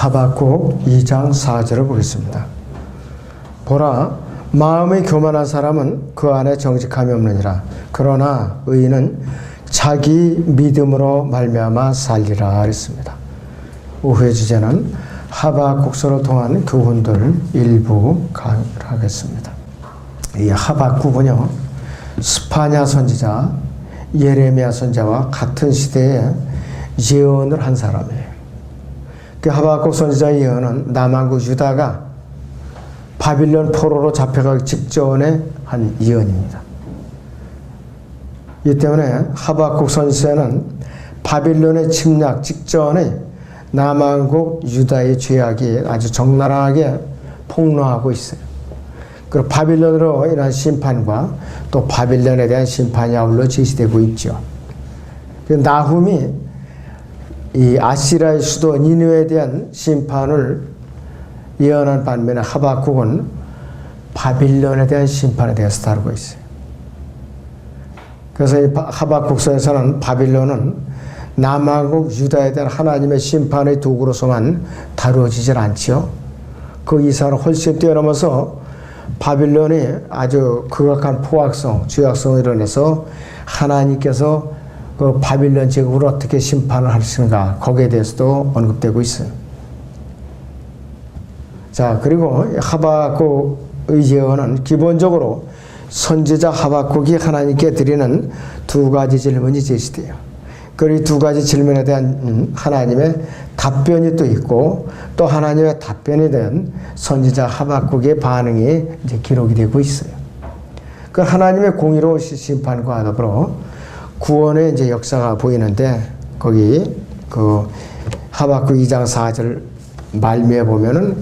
하박국 2장 4절을 보겠습니다. 보라 마음이 교만한 사람은 그 안에 정직함이 없느니라. 그러나 의인은 자기 믿음으로 말미암아 살리라 그랬습니다. 오후의 주제는 하박국서로 통한 교훈들 일부 하겠습니다. 이 하박국은요 스파냐 선지자 예레미야 선지자와 같은 시대에 예언을 한 사람이에요. 그 하박국 선지자 예언은 남한국 유다가 바빌론 포로로 잡혀가기 직전에 한 예언입니다. 이 때문에 하박국 선지자는 바빌론의 침략 직전에 남한국 유다의 죄악이 아주 적나라하게 폭로하고 있어요. 그리고 바빌론으로 인한 심판과 또 바빌론에 대한 심판이 아울러 제시되고 있죠. 그 나훔이 이 아시라의 수도 니누에 대한 심판을 예언한 반면에 하박국은 바빌론에 대한 심판에 대해서 다루고 있어요. 그래서 이 하박국서에서는 바빌론은 남한국 유다에 대한 하나님의 심판의 도구로서만 다루어지질 않지요. 그 이상을 훨씬 뛰어넘어서 바빌론이 아주 극악한 포악성, 죄악성을 이뤄내서 하나님께서 그 바빌론 제국을 어떻게 심판을 하시는가 거기에 대해서도 언급되고 있어요. 자 그리고 하박국의 예언은 기본적으로 선지자 하박국이 하나님께 드리는 두 가지 질문이 제시돼요. 그리고 두 가지 질문에 대한 하나님의 답변이 또 있고 또 하나님의 답변에 대한 선지자 하박국의 반응이 이제 기록이 되고 있어요. 그 하나님의 공의로운 심판과 더불어 구원의 이제 역사가 보이는데 거기 그 하박국 2장 4절 말미에 보면은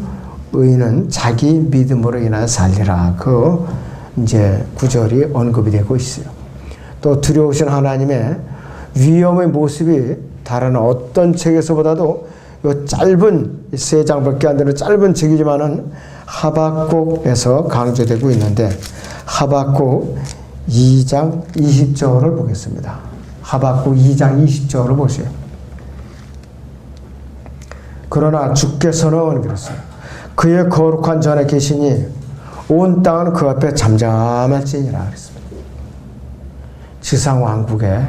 의인은 자기 믿음으로 인하여 살리라. 그 이제 구절이 언급이 되고 있어요. 또 두려우신 하나님의 위험의 모습이 다른 어떤 책에서보다도 이 짧은 세 장밖에 안 되는 짧은 책이지만은 하박국에서 강조되고 있는데 하박국 2장 20절을 보겠습니다. 하박국 2장 20절을 보세요. 그러나 주께서는 그랬어요. 그의 거룩한 전에 계시니 온 땅은 그 앞에 잠잠할지니라 그랬습니다. 지상 왕국의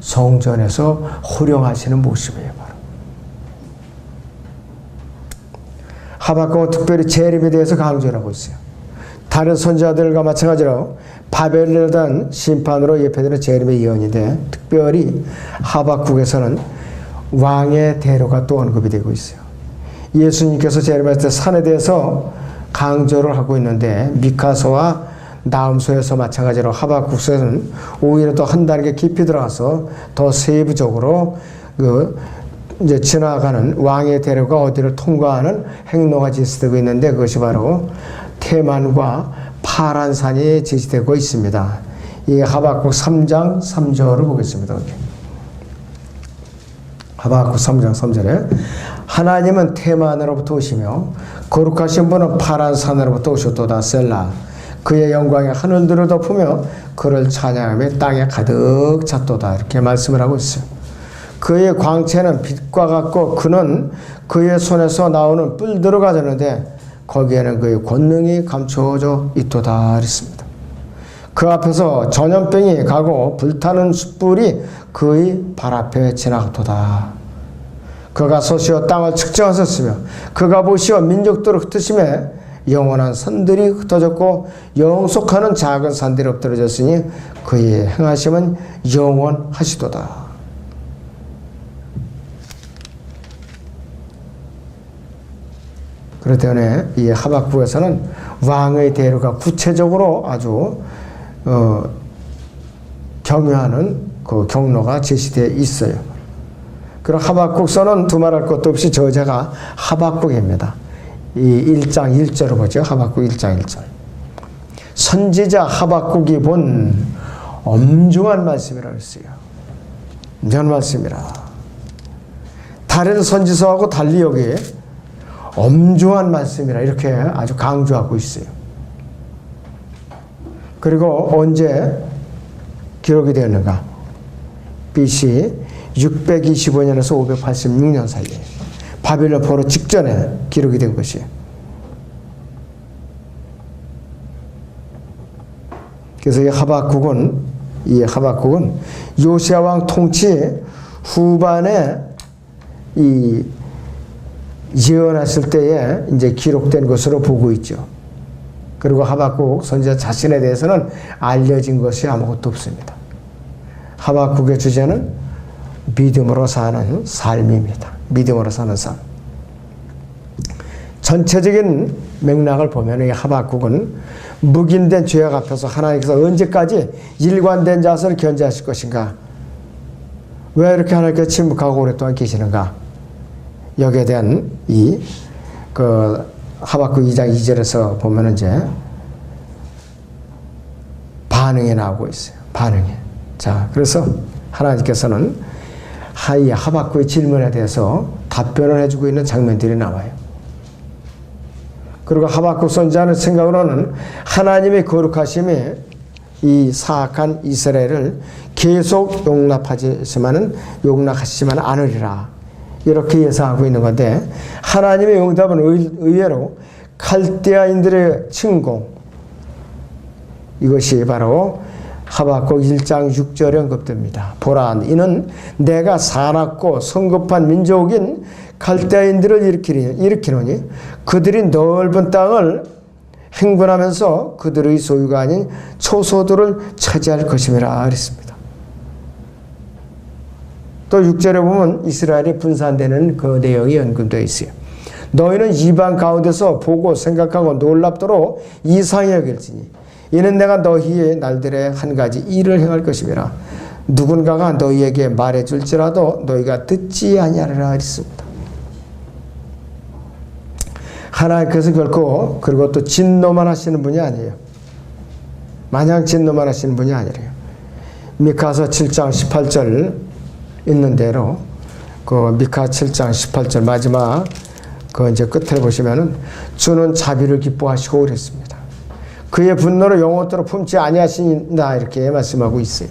성전에서 호령하시는 모습이에요. 바로. 하박국은 특별히 재림에 대해서 강조를 하고 있어요. 다른 선지자들과 마찬가지로 바벨론에 대한 심판으로 예표되는 재림의 예언인데 특별히 하박국에서는 왕의 대로가 또 언급이 되고 있어요. 예수님께서 재림할 때 산에 대해서 강조를 하고 있는데 미카서와 나음서에서 마찬가지로 하박국서는 오히려 더 한 단계 깊이 들어가서 더 세부적으로 그 이제 지나가는 왕의 대로가 어디를 통과하는 행로가 제시되고 있는데 그것이 바로 테만과 파란 산이 제시되고 있습니다. 이 하박국 3장 3절을 보겠습니다. 하박국 3장 3절에 하나님은 테만으로부터 오시며 거룩하신 분은 파란 산으로부터 오셨도다 셀라 그의 영광이 하늘들을 덮으며 그를 찬양하며 땅에 가득 찼도다 이렇게 말씀을 하고 있어요. 그의 광채는 빛과 같고 그는 그의 손에서 나오는 뿔들을 가졌는데 거기에는 그의 권능이 감춰져 있도다 그랬습니다. 그 앞에서 전염병이 가고 불타는 숯불이 그의 발 앞에 지나가도다. 그가 서시어 땅을 측정하셨으며 그가 보시어 민족들을 흩으심에 영원한 산들이 흩어졌고 영속하는 작은 산들이 엎드러졌으니 그의 행하심은 영원하시도다. 그렇기 때문에 이 하박국에서는 왕의 대로가 구체적으로 아주 어, 경유하는 그 경로가 제시되어 있어요. 그리고 하박국서는 두말할 것도 없이 저자가 하박국입니다. 이 1장 1절을 보죠. 하박국 1장 1절. 선지자 하박국이 본 엄중한 말씀이라고 했어요. 엄중한 말씀이라. 다른 선지서하고 달리 여기에 엄중한 말씀이라 이렇게 아주 강조하고 있어요. 그리고 언제 기록이 되었는가? BC 625년에서 586년 사이에 바빌론 포로 직전에 기록이 된 것이에요. 그래서 이 하박국은 이 하박국은 요시아 왕 통치 후반에 이 예언했을 때에 이제 기록된 것으로 보고 있죠. 그리고 하박국 선지자 자신에 대해서는 알려진 것이 아무것도 없습니다. 하박국의 주제는 믿음으로 사는 삶입니다. 믿음으로 사는 삶. 전체적인 맥락을 보면 이 하박국은 묵인된 죄악 앞에서 하나님께서 언제까지 일관된 자세를 견제하실 것인가? 왜 이렇게 하나님께서 침묵하고 오랫동안 계시는가? 여기에 대한 이 그 하박국 2장 2절에서 보면 이제 반응이 나오고 있어요. 반응이. 자, 그래서 하나님께서는 하이 하박국의 질문에 대해서 답변을 해주고 있는 장면들이 나와요. 그리고 하박국 선지자는 생각으로는 하나님의 거룩하심이 이 사악한 이스라엘을 계속 용납하지만은 용납하시지만 않으리라. 이렇게 예상하고 있는 건데 하나님의 응답은 의외로 칼데아인들의 침공 이것이 바로 하박국 1장 6절에 언급됩니다. 보라 이는 내가 사납고 성급한 민족인 칼데아인들을 일으키니, 일으키노니 그들이 넓은 땅을 행군하면서 그들의 소유가 아닌 초소들을 차지할 것임이라 그랬습니다. 또 6절에 보면 이스라엘이 분산되는 그 내용이 언급되어 있어요. 너희는 이방 가운데서 보고 생각하고 놀랍도록 이상히 여길지니 이는 내가 너희의 날들에 한 가지 일을 행할 것임이라 누군가가 너희에게 말해 줄지라도 너희가 듣지 아니하리라 했습니다. 하나님께서 결코 그리고 또 진노만 하시는 분이 아니에요. 마냥 진노만 하시는 분이 아니래요. 미카서 7장 18절 있는 대로 그 미카 7장 18절 마지막 그 이제 끝에 보시면은 주는 자비를 기뻐하시고 그랬습니다. 그의 분노를 영원토록 품지 아니하신다 이렇게 말씀하고 있어요.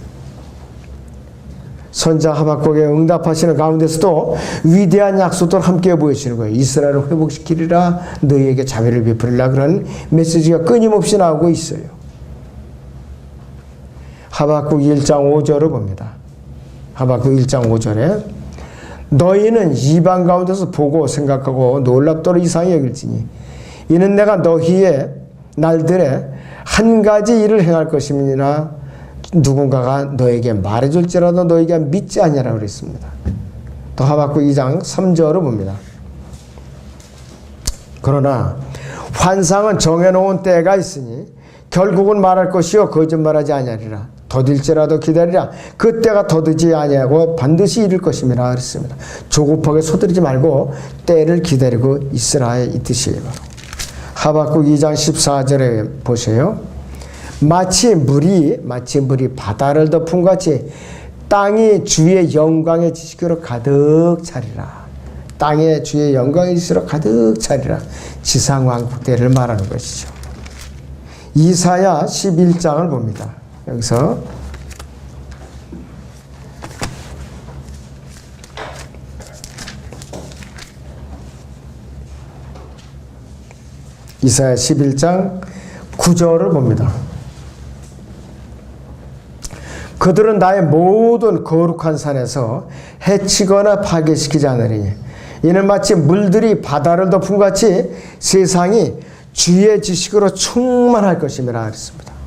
선자 하박국에 응답하시는 가운데서도 위대한 약속을 함께 보여주시는 거예요. 이스라엘을 회복시키리라 너희에게 자비를 베풀리라 그런 메시지가 끊임없이 나오고 있어요. 하박국 1장 5절을 봅니다. 하박국 1장 5절에 너희는 이방 가운데서 보고 생각하고 놀랍도록 이상히 여길지니 이는 내가 너희의 날들에 한 가지 일을 행할 것임이나 누군가가 너에게 말해줄지라도 너희가 믿지 아니하라 그랬습니다. 또 하박국 2장 3절을 봅니다. 그러나 환상은 정해놓은 때가 있으니 결국은 말할 것이요 거짓말하지 아니하리라. 더딜지라도 기다리라. 그때가 더디지 아니하고 반드시 이룰 것임이라 그랬습니다. 조급하게 서두르지 말고 때를 기다리고 있으라 이 뜻이에요. 하박국 2장 14절에 보세요. 마치 물이 마치 물이 바다를 덮은 같이 땅이 주의 영광의 지식으로 가득 차리라. 땅의 주의 영광의 지식으로 가득 차리라. 지상 왕국대를 말하는 것이죠. 이사야 11장을 봅니다. 여기서 이사야 11장 9절을 봅니다. 그들은 나의 모든 거룩한 산에서 해치거나 파괴시키지 않으리니 이는 마치 물들이 바다를 덮은 같이 세상이 주의 지식으로 충만할 것임이라 했습니다.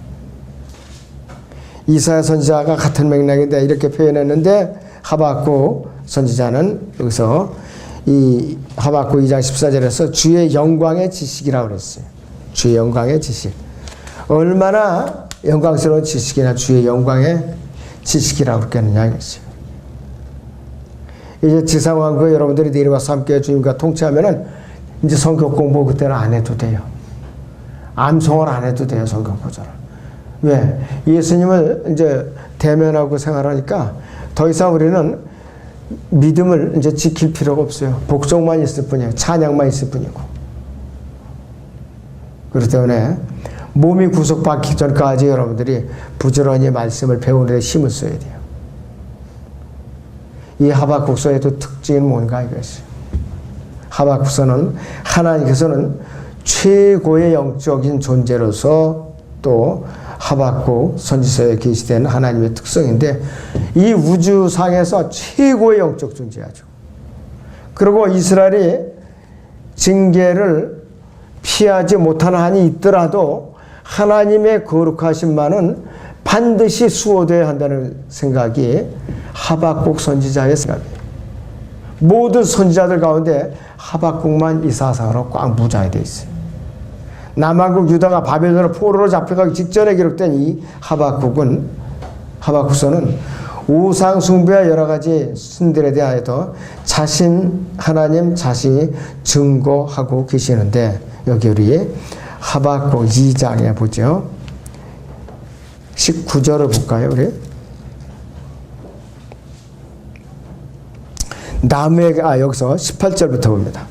이사야 선지자가 같은 맥락인데 이렇게 표현했는데 하박국 선지자는 여기서 이 하박국 2장 14절에서 주의 영광의 지식이라고 그랬어요. 주의 영광의 지식. 얼마나 영광스러운 지식이나 주의 영광의 지식이라고 그랬느냐 이것이요. 이제 지상왕국 여러분들이 내려와서 함께 주님과 통치하면은 이제 성경 공부 그때는 안 해도 돼요. 암송을 안 해도 돼요 성경 구절을. 왜? 예수님을 이제 대면하고 생활하니까 더 이상 우리는 믿음을 이제 지킬 필요가 없어요. 복종만 있을 뿐이에요. 찬양만 있을 뿐이고. 그렇기 때문에 몸이 구속받기 전까지 여러분들이 부지런히 말씀을 배우는 데 힘을 써야 돼요. 이 하박국서에도 특징은 뭔가 이것이. 하박국서는 하나님께서는 최고의 영적인 존재로서 또 하박국 선지서에 계시된 하나님의 특성인데 이 우주상에서 최고의 영적 존재하죠. 그리고 이스라엘이 징계를 피하지 못하는 한이 있더라도 하나님의 거룩하신 만은 반드시 수호되어야 한다는 생각이 하박국 선지자의 생각이에요. 모든 선지자들 가운데 하박국만 이 사상으로 꽉 무장이 되어 있어요. 남한국 유다가 바벨론으로 포로로 잡혀가기 직전에 기록된 이 하박국은 하박국서는 우상 숭배와 여러 가지 신들에 대하여도 자신 하나님 자신이 증거하고 계시는데 여기 우리 하박국 2장에 보죠. 19절을 볼까요, 우리? 남에게 아 여기서 18절부터 봅니다.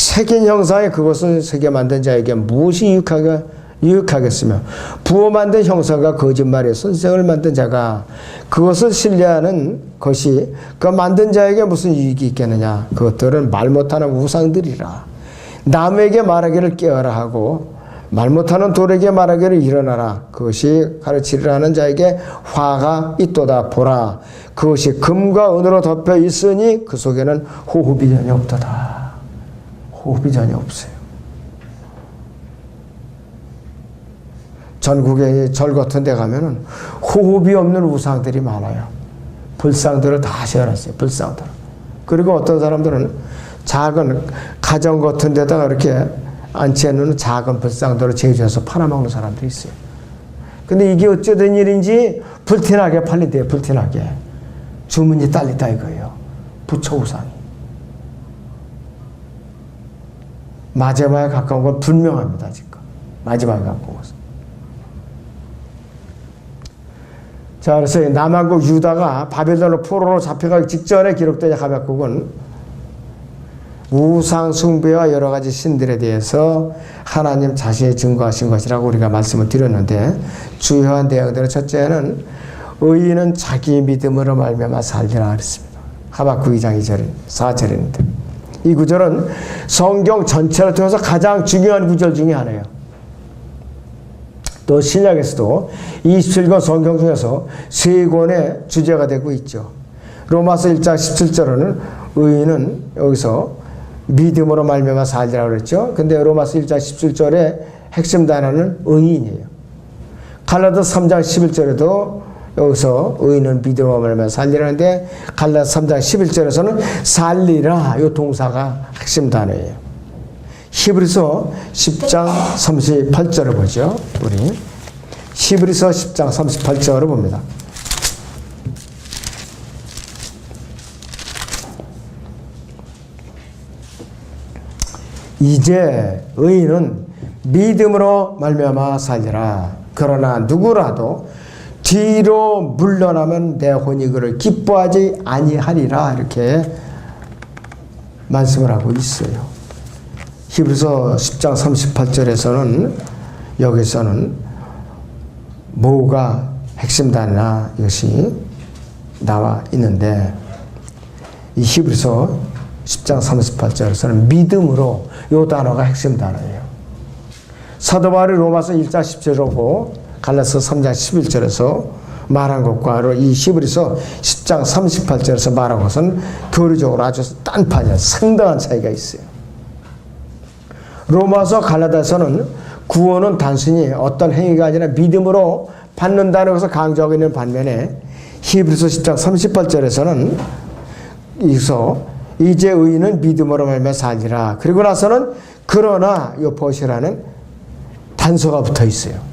새긴 형상의 그것을 새겨 만든 자에게 무엇이 유익하게 유익하겠으며 부어 만든 형상과 거짓말의 선생을 만든 자가 그것을 신뢰하는 것이 그 만든 자에게 무슨 유익이 있겠느냐? 그것들은 말 못하는 우상들이라. 남에게 말하기를 깨어라 하고 말 못하는 돌에게 말하기를 일어나라. 그것이 가르치리라 하는 자에게 화가 있도다 보라. 그것이 금과 은으로 덮여 있으니 그 속에는 호흡이 전혀 없도다 호흡이 전혀 없어요 전국에 절 같은 데 가면은 호흡이 없는 우상들이 많아요. 불상들을 다 세워놨어요. 불상들. 그리고 어떤 사람들은 작은 가정 같은 데다가 이렇게 앉혀놓는 작은 불상들을 제조해서 팔아먹는 사람도 있어요. 근데 이게 어쩌된 일인지 불티나게 팔린대요. 불티나게. 주문이 딸리다 이거예요. 부처 우상이. 마지막에 가까운 건 분명합니다. 지금. 마지막에 가까운 것은. 자, 그래서 남한국 유다가 바벨론으로 포로로 잡혀가기 직전에 기록된 하박국은 우상 숭배와 여러 가지 신들에 대해서 하나님 자신이 증거하신 것이라고 우리가 말씀을 드렸는데 주요한 내용들은 첫째는 의인은 자기 믿음으로 말미암아 살리라 그랬습니다. 하박국 2장 2절 4절인데 이 구절은 성경 전체를 통해서 가장 중요한 구절 중에 하나예요. 또 신약에서도 27권 성경 중에서 세 권의 주제가 되고 있죠. 로마서 1장 17절에는 의인은 여기서 믿음으로 말미암아 살리라 그랬죠. 근데 로마서 1장 17절의 핵심 단어는 의인이에요. 갈라도 3장 11절에도 여기서 의인은 믿음으로 말미암아 살리라는데 갈라도 3장 11절에서는 살리라 이 동사가 핵심 단어예요. 히브리서 10장 38절을 보죠. 우리 히브리서 10장 38절을 봅니다. 이제 의인은 믿음으로 말미암아 살리라. 그러나 누구라도 뒤로 물러나면 내 혼이 그를 기뻐하지 아니하리라 이렇게 말씀을 하고 있어요. 히브리서 10장 38절에서는 여기서는 뭐가 핵심 단어나 이것이 나와 있는데 이 히브리서 10장 38절에서는 믿음으로 이 단어가 핵심 단어예요. 사도 바울이 로마서 1장 10절이고 갈라서 3장 11절에서 말한 것과 이 히브리서 10장 38절에서 말한 것은 교리적으로 아주 딴판이야. 상당한 차이가 있어요. 로마서 갈라다서는 구원은 단순히 어떤 행위가 아니라 믿음으로 받는다는 것을 강조하고 있는 반면에 히브리서 10장 38절에서는 이서 이제 의인은 믿음으로 말며 살리라. 그리고 나서는 그러나 요 벗이라는 단서가 붙어 있어요.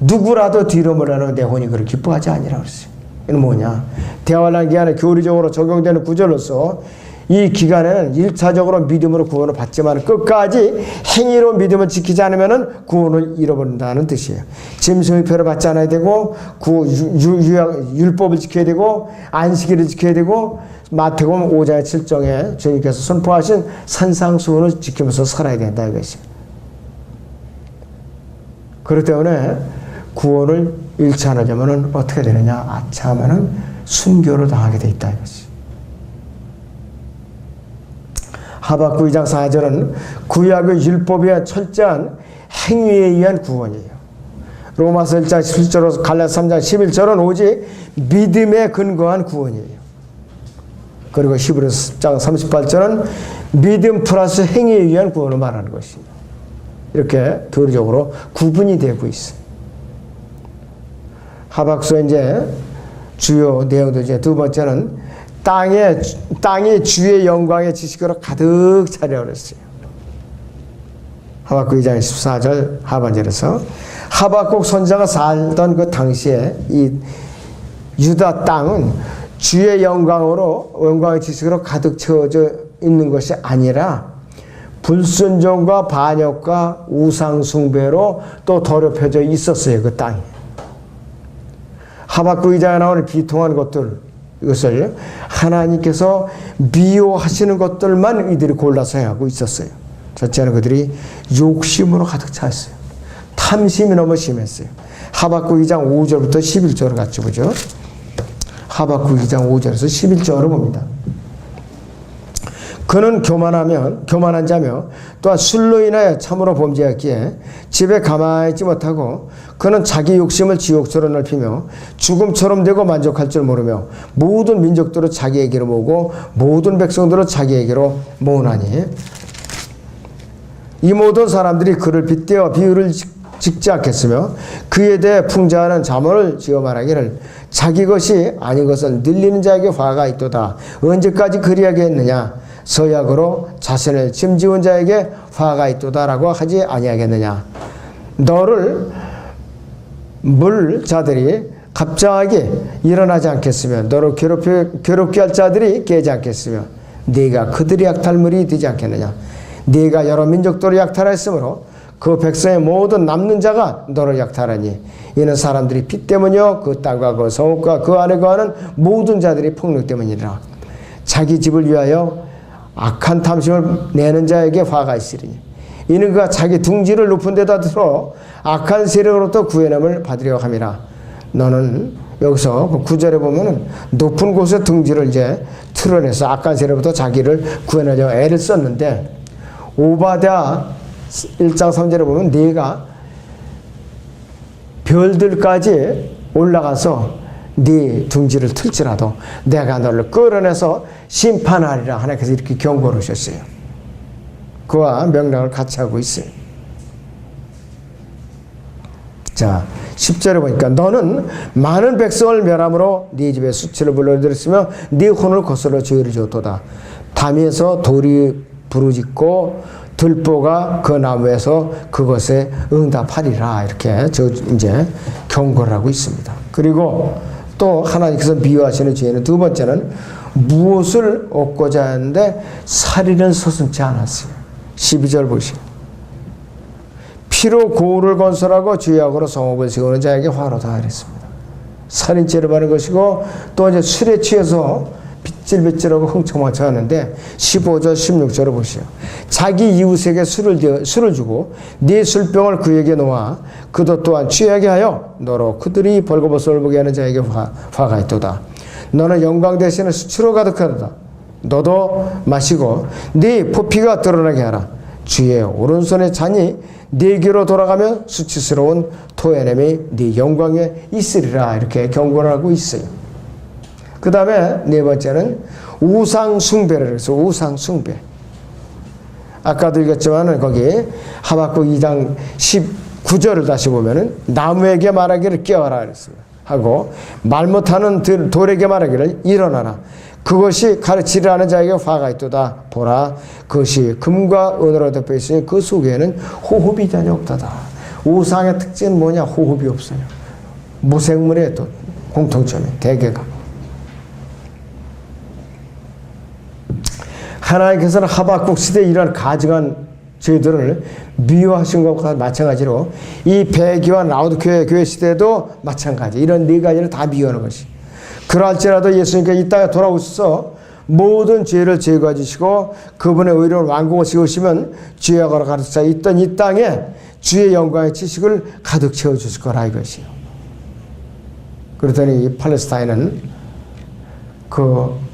누구라도 뒤로 물러나는 내 혼이 그를 기뻐하지 아니라 그랬어요. 이는 뭐냐? 대화란 기간에 교리적으로 적용되는 구절로서 이 기간에는 1차적으로 믿음으로 구원을 받지만 끝까지 행위로 믿음을 지키지 않으면 구원을 잃어버린다는 뜻이에요. 짐승의표를 받지 않아야 되고 구, 유, 유, 율법을 지켜야 되고 안식일을 지켜야 되고 마태복음 5장 7정에 주님께서 선포하신 산상수훈을 지키면서 살아야 된다 이것이. 그렇기 때문에 구원을 잃지 않으려면 어떻게 되느냐? 아차하면 순교를 당하게 돼 있다 이것이. 하박국 2장 4절은 구약의 율법에 철저한 행위에 의한 구원이에요. 로마서 1장 17절로 갈라 3장 11절은 오직 믿음에 근거한 구원이에요. 그리고 히브리서 10장 38절은 믿음 플러스 행위에 의한 구원을 말하는 것입니다. 이렇게 교리적으로 구분이 되고 있어요. 하박서 이제 주요 내용도 이제 두 번째는 땅에 땅이 주의 영광의 지식으로 가득 차려 그랬어요. 하박국 2장 14절 하반절에서 하박국 선자가 살던 그 당시에 이 유다 땅은 주의 영광으로 영광의 지식으로 가득 채워져 있는 것이 아니라 불순종과 반역과 우상 숭배로 또 더럽혀져 있었어요 그 땅이. 하박국 이자에 나오는 비통한 것들 이것을 하나님께서 미워하시는 것들만 이들이 골라서 하고 있었어요. 첫째는 그들이 욕심으로 가득 찼어요. 탐심이 너무 심했어요. 하박국 2장 5절부터 11절을 같이 보죠. 하박국 2장 5절에서 11절을 봅니다. 그는 교만하면 교만한 자며 또한 술로 인하여 참으로 범죄했기에 집에 가만히 있지 못하고 그는 자기 욕심을 지옥처럼 넓히며 죽음처럼 되고 만족할 줄 모르며 모든 민족들을 자기에게로 모으고 모든 백성들을 자기에게로 모으나니 이 모든 사람들이 그를 빗대어 비유를 짓지 않겠으며 그에 대해 풍자하는 자문을 지어 말하기를 자기 것이 아닌 것을 늘리는 자에게 화가 있도다. 언제까지 그리하겠느냐 서약으로 자신을 짐지은 자에게 화가 있도다라고 하지 아니하겠느냐. 너를 물 자들이 갑자기 일어나지 않겠으며 너를 괴롭히, 괴롭게 할 자들이 깨지 않겠으며 네가 그들의 약탈물이 되지 않겠느냐. 네가 여러 민족들을 약탈했으므로 그 백성의 모든 남는 자가 너를 약탈하니 이는 사람들이 피 때문이요 그 땅과 그 성읍과 그 안에 거하는 모든 자들이 폭력 때문이라 자기 집을 위하여 악한 탐심을 내는 자에게 화가 있으리니. 이는 그가 자기 둥지를 높은 데다 들어 악한 세력으로부터 구해냄을 받으려 함이라. 너는 여기서 그 구절에 보면은 높은 곳에 둥지를 이제 틀어내서 악한 세력부터 자기를 구해내려 애를 썼는데 오바댜 1장 3절에 보면 네가 별들까지 올라가서 네 둥지를 틀지라도 내가 너를 끌어내서 심판하리라 하나님께서 이렇게 경고를 하셨어요. 그와 명령을 같이 하고 있어요. 자, 10절에 보니까 너는 많은 백성을 멸함으로 네 집에 수치를 불러들였으며 네 혼을 거슬러 죄를 줬도다. 담에서 돌이 부르짖고 들보가 그 나무에서 그것에 응답하리라 이렇게 저 이제 경고를 하고 있습니다. 그리고 또 하나님께서 미워하시는 죄는 두 번째는 무엇을 얻고자 하는데 살인은 서슴지 않았어요. 12절 보시오. 피로 고울을 건설하고 죄악으로 성읍을 세우는 자에게 화로다 그랬습니다. 살인죄를 받는 것이고 또 이제 술에 취해서 빗질빗질하고 흥청망청 하는데 15절 16절을 보시오. 자기 이웃에게 술을, 술을 주고 네 술병을 그에게 놓아 그도 또한 취하게 하여 너로 그들이 벌거벗음을 보게 하는 자에게 화, 화가 있도다. 너는 영광 대신에 수치로 가득하다. 너도 마시고 네 포피가 드러나게 하라. 주의 오른손에 잔이 네게로 돌아가며 수치스러운 토해냄이 네 영광에 있으리라 이렇게 경고를 하고 있어요. 그 다음에 네 번째는 우상 숭배를 해서 우상 숭배. 아까도 읽었지만은 거기 하박국 2장 19절을 다시 보면은 나무에게 말하기를 깨어라 그랬습니다. 하고 말 못하는 돌에게 말하기를 일어나라. 그것이 가르치려는 자에게 화가 있도다. 보라, 그것이 금과 은으로 덮여 있으니 그 속에는 호흡이 전혀 없다다. 우상의 특징은 뭐냐? 호흡이 없어요. 무생물의 또 공통점이 대개가. 하나님께서는 하박국 시대에 이러한 가증한 죄들을 미워하신 것과 마찬가지로 이 배교와 라우드 교회 교회 시대도 마찬가지 이런 네 가지를 다 미워하는 것이 그럴지라도 예수님께서 이 땅에 돌아오셔서 모든 죄를 제거해 주시고 그분의 의로운 왕국을 세우시면 죄악으로 가득 차 있던 이 땅에 주의 영광의 지식을 가득 채워 주실 거라 이것이요. 그러더니 팔레스타인은 그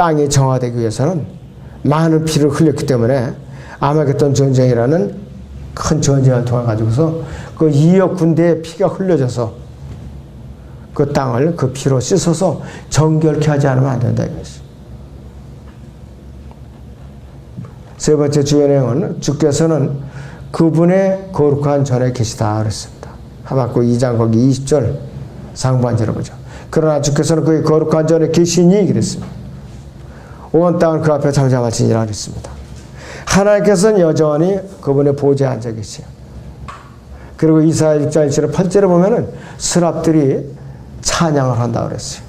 땅이 정화되기 위해서는 많은 피를 흘렸기 때문에 아마겟돈 전쟁이라는 큰 전쟁을 통해 가지고서 그 2억 군대의 피가 흘려져서 그 땅을 그 피로 씻어서 정결케 하지 않으면 안 된다 이것이. 세 번째 내용은 주께서는 그분의 거룩한 전에 계시다 그랬습니다. 하박국 2장 거기 20절 상반절을 보죠. 그러나 주께서는 그의 거룩한 전에 계시니 그랬습니다. 온 땅을 그 앞에 잠잠하시니라 그랬습니다. 하나님께서는 여전히 그분의 보좌에 앉아 계세요. 그리고 이사야 6장 1절 8절에 보면은 스랍들이 찬양을 한다 그랬어요.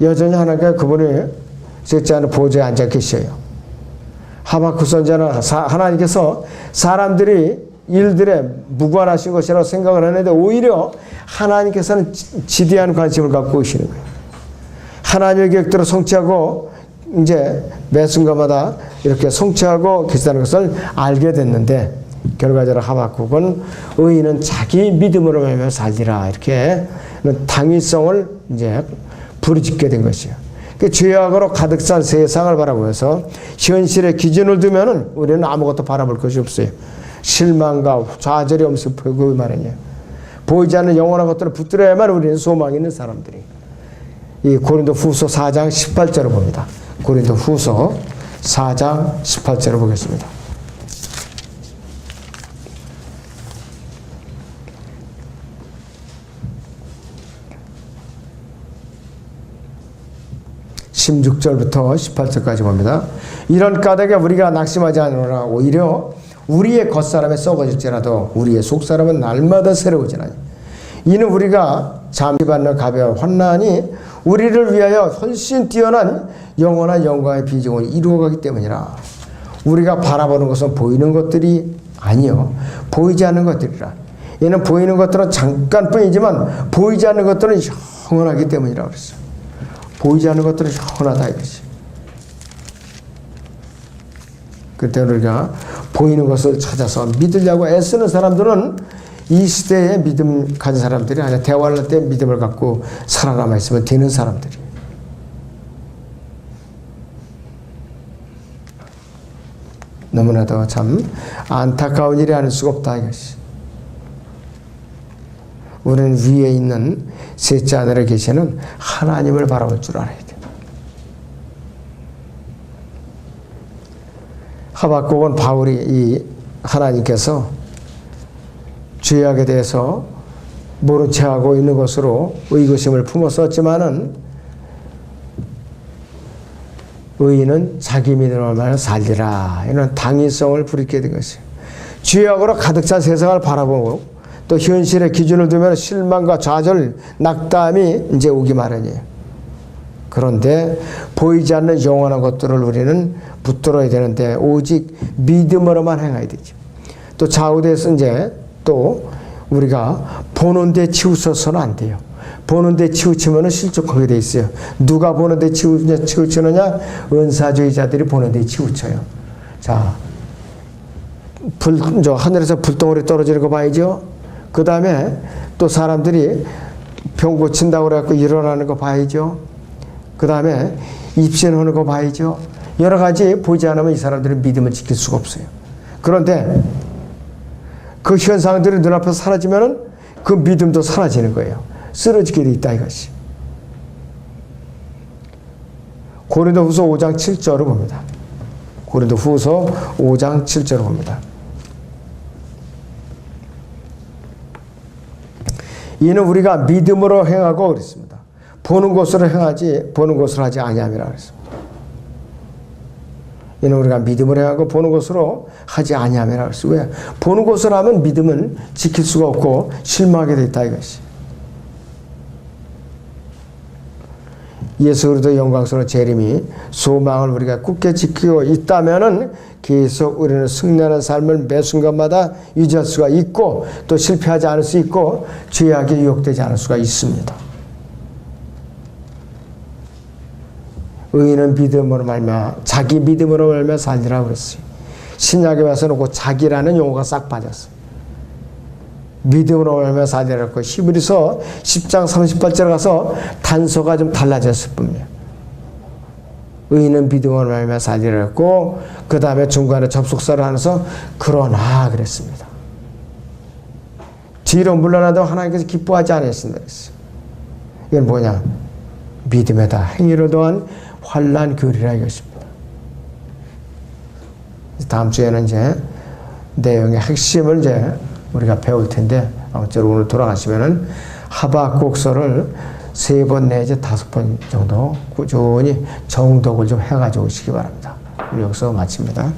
여전히 하나님께 그분이 셋째 하는 보좌에 앉아 계셔요. 하박국 선자는 하나님께서 사람들이 일들에 무관하신 것이라고 생각을 하는데 오히려 하나님께서는 지대한 관심을 갖고 계시는 거예요. 하나님의 계획대로 성취하고 이제 매 순간마다 이렇게 성취하고 계시다는 것을 알게 됐는데 결과적으로 하박국은 의인은 자기 믿음으로 말며 살리라 이렇게 당위성을 이제 부르짖게 된 것이에요. 그 죄악으로 가득 찬 세상을 바라보면서 현실의 기준을 두면은 우리는 아무것도 바라볼 것이 없어요. 실망과 좌절이 엄습하고 그 말이냐. 보이지 않는 영원한 것들을 붙들어야만 우리는 소망이 있는 사람들이. 이 고린도 후서 4장 18절을 봅니다. 고린도 후서 4장 18절을 보겠습니다. (16절부터) (18절까지) 봅니다 이런 까닭에 우리가 낙심하지 않으라 오히려 우리의 겉사람에 썩어질지라도 우리의 속사람은 날마다 새로워지나니 이는 우리가 잠시 받는 가벼운 환난이 우리를 위하여 훨씬 뛰어난 영원한 영광의 비중을 이루어가기 때문이라. 우리가 바라보는 것은 보이는 것들이 아니요 보이지 않는 것들이라. 이는 보이는 것들은 잠깐뿐이지만 보이지 않는 것들은 영원하기 때문이라 그랬어요. 보이지 않는 것들은 영원하다 이것이. 그때 우리가 보이는 것을 찾아서 믿으려고 애쓰는 사람들은 이 시대에 믿음 가진 사람들이 아니라 대화할 때 믿음을 갖고 살아남아 있으면 되는 사람들이. 너무나도 참 안타까운 일이 아닐 수가 없다 이것이. 우리는 위에 있는 셋째 하늘에 계시는 하나님을 바라볼 줄 알아야 돼. 하박국은 바울이 이 하나님께서 죄악에 대해서 모른 채 하고 있는 것으로 의구심을 품었었지만은 의인은 자기 믿음으로 살리라. 이런 당위성을 부리게 된 것이에요. 죄악으로 가득 찬 세상을 바라보고 또 현실의 기준을 두면 실망과 좌절, 낙담이 이제 오기 마련이에요. 그런데 보이지 않는 영원한 것들을 우리는 붙들어야 되는데 오직 믿음으로만 행해야 되죠. 또 좌우대에서 이제 또 우리가 보는 데 치우쳐서는 안 돼요. 보는 데 치우치면 실족하게 돼 있어요. 누가 보는 데 치우냐, 치우치느냐? 은사주의자들이 보는 데 치우쳐요. 자, 불, 저 하늘에서 불덩어리 떨어지는 거 봐야죠. 그 다음에 또 사람들이 병 고친다고 그래갖고 일어나는 거 봐야죠. 그 다음에 입신하는 거 봐야죠. 여러 가지 보지 않으면 이 사람들은 믿음을 지킬 수가 없어요. 그런데 그 현상들이 눈앞에 사라지면은 그 믿음도 사라지는 거예요. 쓰러지게 돼 있다 이것이. 고린도 후서 5장 7절을 봅니다. 고린도 후서 5장 7절을 봅니다. 이는 우리가 믿음으로 행하고 그랬습니다. 보는 것으로 행하지 보는 것으로 하지 아니함이라 그랬습니다. 이는 우리가 믿음을 행하고 보는 것으로 하지 아니함이라 그랬어요. 왜? 보는 것으로 하면 믿음은 지킬 수가 없고 실망하게 돼 있다 이것이. 예수 그리스도 영광스러운 재림이 소망을 우리가 굳게 지키고 있다면은 계속 우리는 승리하는 삶을 매 순간마다 유지할 수가 있고 또 실패하지 않을 수 있고 죄악에 유혹되지 않을 수가 있습니다. 의인은 믿음으로 말며 자기 믿음으로 말며 살리라 그랬어요. 신약에 와서 놓고 자기라는 용어가 싹 빠졌어요. 믿음으로 말며 살리라 고 히브리서 10장 38절에 가서 단서가 좀 달라졌을 뿐이에요. 의인은 믿음으로 말미암아 살리라 했고 그 다음에 중간에 접속사를 하면서 그러나 그랬습니다. 뒤로 물러나도 하나님께서 기뻐하지 않으신다 그랬어요. 이건 뭐냐? 믿음에다 행위로 더한 환란 교리라 이것입니다. 다음 주에는 이제 내용의 핵심을 이제 우리가 배울 텐데 아무쪼록 오늘 돌아가시면은 하박국서를 세 번 내지 다섯 번 정도 꾸준히 정독을 좀 해가지고 오시기 바랍니다. 우리 여기서 마칩니다.